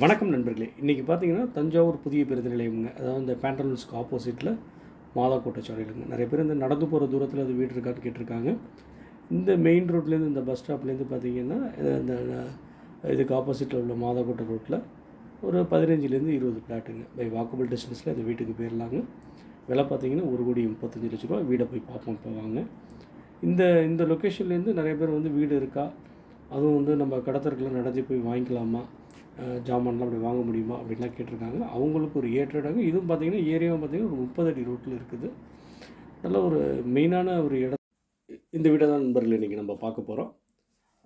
வணக்கம் நண்பர்களே. இன்றைக்கி பார்த்தீங்கன்னா தஞ்சாவூர் புதிய பேருந்து நிலையம்ங்க. அதாவது இந்த பேண்டலூன்ஸ்க்கு ஆப்போசிட்டில் மாதாக்கோட்டை சாலையிலுங்க நிறைய பேர் இந்த நடந்து போகிற தூரத்தில் அது வீடு இருக்கான்னு கேட்டிருக்காங்க. இந்த மெயின் ரோட்லேருந்து இந்த பஸ் ஸ்டாப்லேருந்து பார்த்தீங்கன்னா இந்த இதுக்கு ஆப்போசிட்டில் உள்ள மாதாக்கோட்டை ரோட்டில் ஒரு பதினஞ்சுலேருந்து இருபது பிளாட்டுங்க பை வாக்கபிள் டிஸ்டன்ஸில் அந்த வீட்டுக்கு போயிடலாங்க விலை பார்த்தீங்கன்னா ஒரு கோடி முப்பத்தஞ்சு லட்ச ரூபா. வீடை போய் பார்ப்போம் போவாங்க இந்த இந்த லொக்கேஷன்லேருந்து நிறைய பேர் வந்து வீடு இருக்கா? அதுவும் வந்து நம்ம கடத்தருக்குள்ள நடந்து போய் வாங்கிக்கலாமா? ஜாமான்லாம் அப்படி வாங்க முடியுமா அப்படின்லாம் கேட்டிருக்காங்க. அவங்களுக்கு ஒரு ஏற்றடாங்க இதுவும் பார்த்திங்கன்னா ஏரியாவும் பார்த்தீங்கன்னா ஒரு முப்பது அடி ரோட்டில் இருக்குது. நல்ல ஒரு மெயினான ஒரு இடம். இந்த வீடை தான் நண்பர்கள் இன்றைக்கி நம்ம பார்க்க போகிறோம்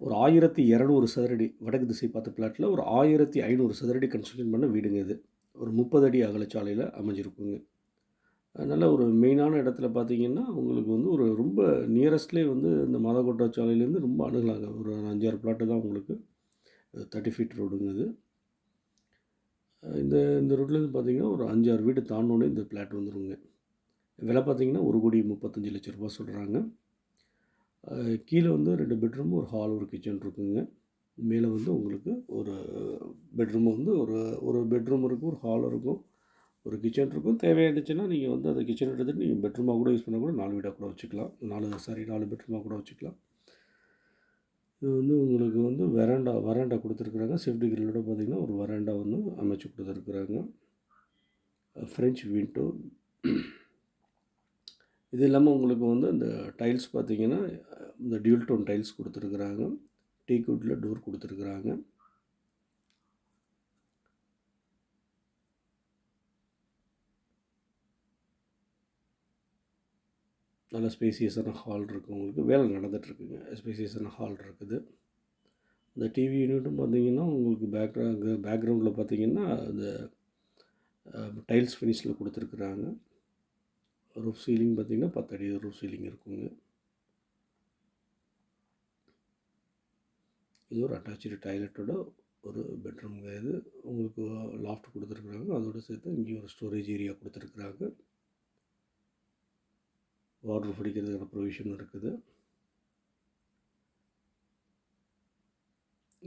ஒரு ஆயிரத்தி இரநூறு சதுரடி வடக்கு திசை பார்த்த பிளாட்டில் ஒரு ஆயிரத்தி ஐநூறு சதுரடி கன்ஸ்ட்ரக்ஷன் பண்ண வீடுங்க இது. ஒரு முப்பது அடி அகலச்சாலையில் அமைஞ்சிருக்குங்க. நல்ல ஒரு மெயினான இடத்துல பார்த்தீங்கன்னா உங்களுக்கு வந்து ஒரு ரொம்ப நியரஸ்ட்லேயே வந்து இந்த மாதக்கோட்டை சாலையிலேருந்து ரொம்ப அணுகலாங்க. ஒரு அஞ்சாறு பிளாட்டு தான் உங்களுக்கு தேர்ட்டி ஃபீட் ரோடுங்க இது இந்த இந்த ரோட்லேருந்து பார்த்தீங்கன்னா ஒரு அஞ்சாறு வீடு தாண்டோன்னே இந்த பிளாட் வந்துருங்க. விலை பார்த்தீங்கன்னா ஒரு கோடி முப்பத்தஞ்சு லட்ச ரூபா சொல்கிறாங்க கீழே வந்து ரெண்டு பெட்ரூம் ஒரு ஹால் ஒரு கிச்சன் இருக்குங்க. மேலே வந்து உங்களுக்கு ஒரு பெட்ரூம் வந்து ஒரு ஒரு பெட்ரூம் இருக்கும் ஒரு ஹால் இருக்கும் ஒரு கிச்சன் இருக்கும். தேவையானுச்சுன்னா நீங்கள் வந்து அந்த கிச்சன் எடுத்துகிட்டு நீங்கள் பெட்ரூமாக கூட யூஸ் பண்ணால் கூட நாலு வீடாக கூட வச்சுக்கலாம். நாலு சாரி நாலு பெட்ரூமாக கூட வச்சுக்கலாம். இது வந்து உங்களுக்கு வந்து வெராண்டா வராண்டா கொடுத்துருக்குறாங்க. சேஃப்டி கிரில்லோட பார்த்திங்கன்னா ஒரு வராண்டா வந்து அமைச்சு கொடுத்துருக்குறாங்க. ஃப்ரெஞ்ச் விண்டோ இது இல்லாமல் உங்களுக்கு வந்து இந்த டைல்ஸ் பார்த்தீங்கன்னா இந்த டியூல் டோன் டைல்ஸ் கொடுத்துருக்குறாங்க. டீக்வுட்டில் டோர் கொடுத்துருக்குறாங்க. நல்ல ஸ்பேசியஸான ஹால் இருக்குது உங்களுக்கு. வேலை நடந்துகிட்ருக்குங்க ஸ்பேசியஸான ஹால் இருக்குது. இந்த டிவி யூனிட்டும் பார்த்தீங்கன்னா உங்களுக்கு பேக்ரவுண்ட் பேக்ரவுண்டில் பார்த்தீங்கன்னா அந்த டைல்ஸ் ஃபினிஷில் கொடுத்துருக்குறாங்க. ரூஃப் சீலிங் பார்த்தீங்கன்னா பத்தடி ரூஃப் சீலிங் இருக்குங்க. இது ஒரு அட்டாச்சு டாய்லெட்டோட ஒரு பெட்ரூம்ங்க இது. உங்களுக்கு லாஃப்ட் கொடுத்துருக்குறாங்க. அதோட சேர்த்து இங்கேயும் ஒரு ஸ்டோரேஜ் ஏரியா கொடுத்துருக்குறாங்க. வாட்டர் பிடிக்கிறதுக்கான ப்ரொவிஷன் இருக்குது.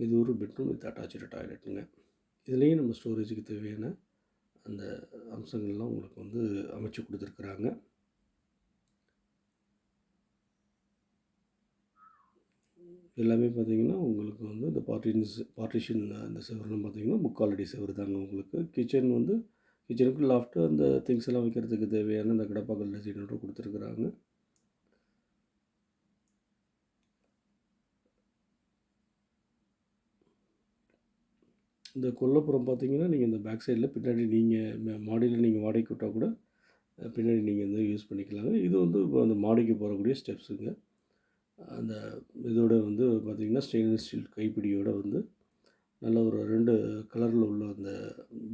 இது ஒரு பெட்ரூம் வித் அட்டாச்சு டாய்லெட்டுங்க இதுலேயும் நம்ம ஸ்டோரேஜுக்கு தேவையான அந்த அம்சங்கள்லாம் உங்களுக்கு வந்து அமைச்சு கொடுத்துருக்குறாங்க. எல்லாமே பார்த்தீங்கன்னா உங்களுக்கு வந்து இந்த பார்ட்டின்ஸ் பார்ட்டிஷன் அந்த செவரெலாம் பார்த்தீங்கன்னா முக்கால் அடி செவரு தாங்க உங்களுக்கு. கிச்சன் வந்து கிச்சனுக்கு லாஃப்ட்டு அந்த திங்ஸ் எல்லாம் வைக்கிறதுக்கு தேவையான அந்த கடப்பாக்கல் டிசைனோட கொடுத்துருக்குறாங்க. இந்த கொல்லப்புறம் பார்த்தீங்கன்னா நீங்கள் இந்த பேக் சைடில் பின்னாடி நீங்கள் மாடியில் நீங்கள் வாடகைக்கு விட்டால் கூட பின்னாடி நீங்கள் வந்து யூஸ் பண்ணிக்கலாங்க. இது வந்து இப்போ அந்த மாடிக்கு போகக்கூடிய ஸ்டெப்ஸுங்க அந்த இதோட வந்து பார்த்திங்கன்னா ஸ்டெயின்லெஸ் ஸ்டீல் கைப்பிடியோடு வந்து நல்ல ஒரு ரெண்டு கலரில் உள்ள அந்த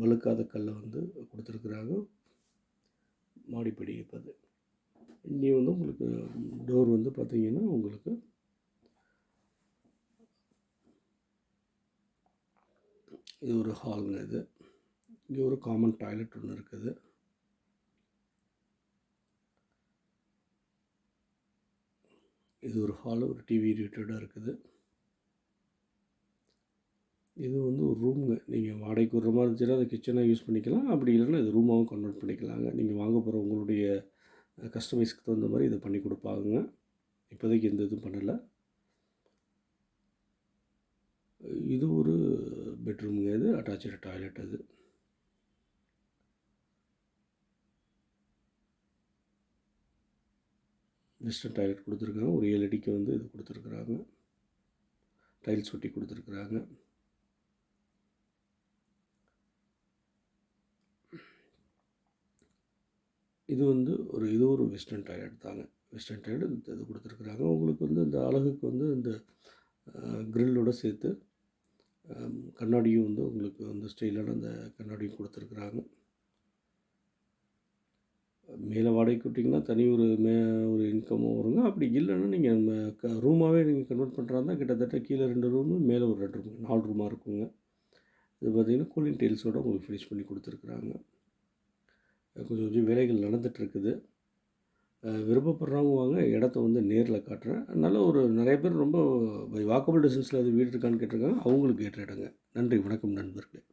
வழுக்காத கல்லை வந்து கொடுத்துருக்குறாங்க. மாடிப்படி இருப்பது. அது இங்கே வந்து உங்களுக்கு டோர் வந்து பார்த்திங்கன்னா உங்களுக்கு இது ஒரு ஹாலுங்க இது. இங்கே ஒரு காமன் டாய்லெட் ஒன்று இருக்குது. இது ஒரு ஹால் ஒரு டிவி ரிலேட்டடாக இருக்குது. இது வந்து ஒரு ரூமுங்க. நீங்கள் வாடகைக்கு விடுற மாதிரி இருந்துச்சுன்னா அதை கிச்சனாக யூஸ் பண்ணிக்கலாம். அப்படி இல்லைன்னா இது ரூமாகவும் கன்வெர்ட் பண்ணிக்கலாங்க. நீங்கள் வாங்க போகிற உங்களுடைய கஸ்டமைஸ்க்கு தகுந்த மாதிரி இதை பண்ணி கொடுப்பாங்க இப்போதைக்கு எந்த இதுவும் பண்ணலை. இது ஒரு பெட்ரூமுங்க இது அட்டாச்சு டாய்லெட் அது. வெஸ்டர்ன் டாய்லெட் கொடுத்துருக்காங்க ஒரு ஏழு அடிக்கு வந்து இது கொடுத்துருக்குறாங்க. டைல்ஸ் ஒட்டி கொடுத்துருக்குறாங்க. இது வந்து ஒரு இது ஒரு வெஸ்டர்ன் டாய்லெட் தாங்க வெஸ்டர்ன் டாய்லெட் இது கொடுத்துருக்குறாங்க. உங்களுக்கு வந்து இந்த அழகுக்கு வந்து இந்த க்ரில்லோட சேர்த்து கண்ணாடியும் வந்து உங்களுக்கு வந்து ஸ்டைலான அந்த கண்ணாடியும் கொடுத்துருக்குறாங்க. மேலே வாடகைக்கு விட்டிங்கன்னா தனி ஒரு மே ஒரு இன்கமும் வருங்க. அப்படி இல்லைன்னா நீங்கள் க ரூமாகவே நீங்கள் கன்வெர்ட் பண்ணுறாருந்தா கிட்டத்தட்ட கீழே ரெண்டு ரூமு மேலே ஒரு ரெண்டு ரூமு நாலு ரூமாக இருக்குங்க. இது பார்த்தீங்கன்னா கூலிங் டெயில்ஸோடு உங்களுக்கு ஃபினிஷ் பண்ணி கொடுத்துருக்குறாங்க. கொஞ்சம் கொஞ்சம் வேலைகள் நடந்துகிட்ருக்குது. விருப்பப்படுறவங்க வாங்க இடத்த வந்து நேரில் காட்டுறேன். நல்ல ஒரு நிறைய பேர் ரொம்ப வாக்கபிள் டிஸ்டன்ஸில் அது வீடு இருக்கான்னு கேட்டிருக்காங்க. அவங்களுக்கு ஏற்ற இடங்க. நன்றி வணக்கம் நண்பர்களே.